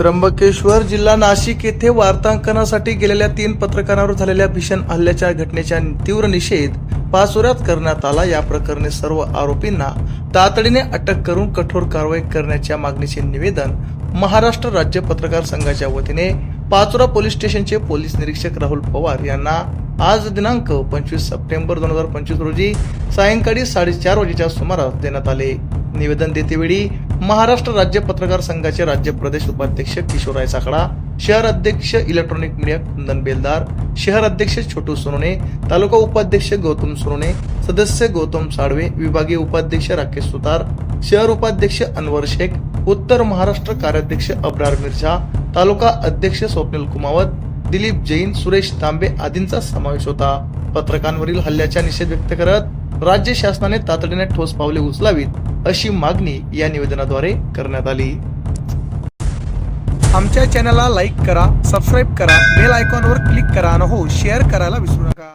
त्र्यंबकेश्वर जिल्हा नाशिक येथे वार्तांकनासाठी गेलेल्या तीन पत्रकारांवर झालेल्या भीषण हल्ल्याच्या घटनेच्या तीव्र निषेध पाचोऱ्यात करण्यात आला. या प्रकरणी सर्व आरोपींना तातडीने अटक करून कठोर कारवाई करण्याच्या मागणीचे निवेदन महाराष्ट्र राज्य पत्रकार संघाच्या वतीने पाचोरा पोलीस स्टेशनचे पोलीस निरीक्षक राहुल पवार यांना आज दिनांक पंचवीस सप्टेंबर दोन हजार पंचवीस रोजी सायंकाळी साडेचार वाजेच्या सुमारास देण्यात आले. निवेदन देतेवेळी महाराष्ट्र राज्य पत्रकार संघाचे राज्य प्रदेश उपाध्यक्ष किशोराय साखडा शहर अध्यक्ष इलेक्ट्रॉनिक मीडिया कुंदन बेलदार शहर अध्यक्ष छोटू सोनोने तालुका उपाध्यक्ष गौतम सोनोने सदस्य गौतम साळवे विभागीय उपाध्यक्ष राकेश सुतार शहर उपाध्यक्ष अनवर शेख उत्तर महाराष्ट्र कार्याध्यक्ष अब्रार मिर्झा तालुका अध्यक्ष स्वप्नील कुमावत दिलीप जैन सुरेश तांबे आदींचा समावेश होता. पत्रकांवरील हल्ल्याचा निषेध व्यक्त करत राज्य शासनाने तातडीने ठोस पावले उचलावीत अशी मागणी या निवेदनाद्वारे करण्यात आली. आमच्या चॅनलला लाईक करा सबस्क्राईब करा बेल आयकॉनवर क्लिक करा आणि हो शेअर करायला विसरू नका.